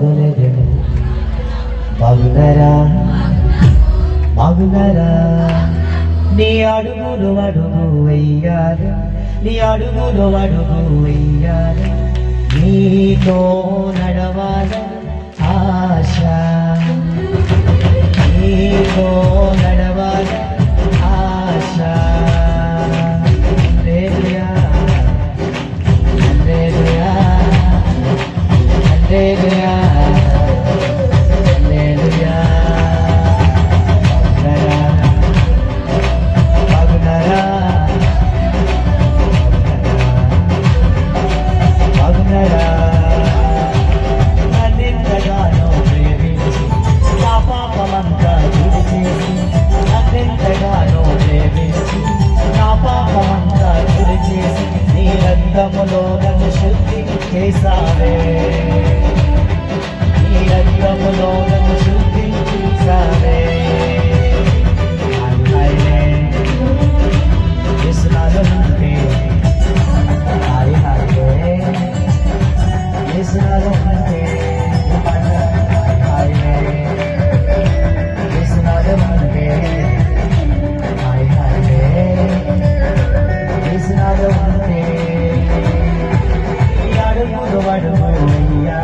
మొదలెదను బాగున్నారా బాగున్నారా నీ అడుగులు అడుగు వెయ్యారు నీ అడుగులు అడుగు వెయ్యారు నీతో నడవాల ఆశ నీతో అడుగులు అడుగులయ్యా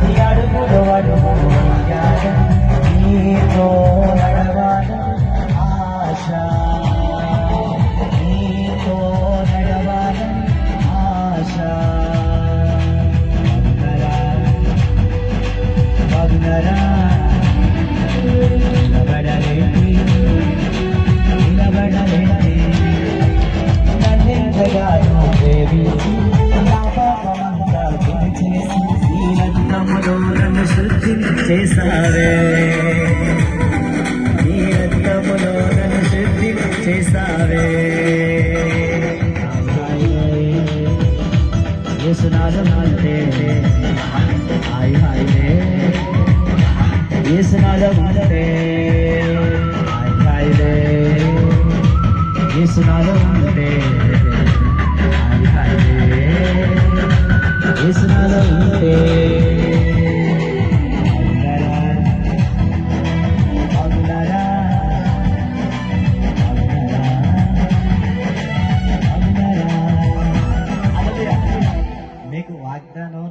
నీ అడుగులు అడుగులయ్యా నీతో నడవాల ఆశ నీతో నడవాల ఆశ. బాగున్నారా నిలబడలేండి నిలబడలేండి నన్నెంతగానో ప్రేమించి యేసునాథం అంటే బాగున్నారా? బాగున్నారా? మీకు వాగ్దానం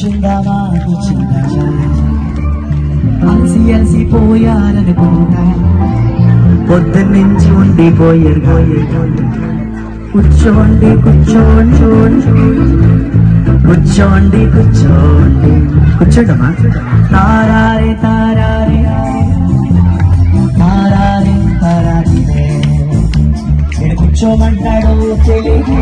కూర్చుందామా కూర్చుందామా అలసి అలసి పోయారనుకుంటా పొద్దున్నుంచి ఉండిపోయారు కూర్చోండి కూర్చోండి. కూర్చోండి కూర్చోండి. కూర్చోటమా తారారే తారారే తారారే తారారే కూర్చోమంటాడు తెలియదు.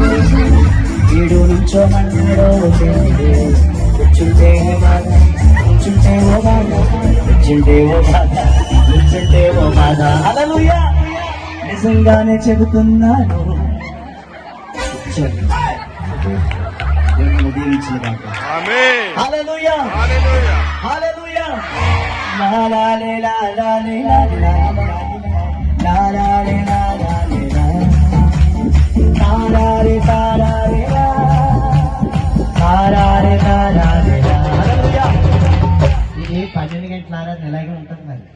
వీడు నుంచోమంటాడు తెలియదు. కూర్చుంటే ఓ బాధ కూర్చుంటే ఓ బాధ కూర్చుంటే ఓ బాధ కూర్చుంటే ఓ బాధ హల్లెలూయా నిజంగానే చెబుతున్నాను కూర్చోండి. దేవుని దీవించిన కాక హల్లెలూయా హల్లెలూయా లా లా లే లా లా లే లా లా లా లా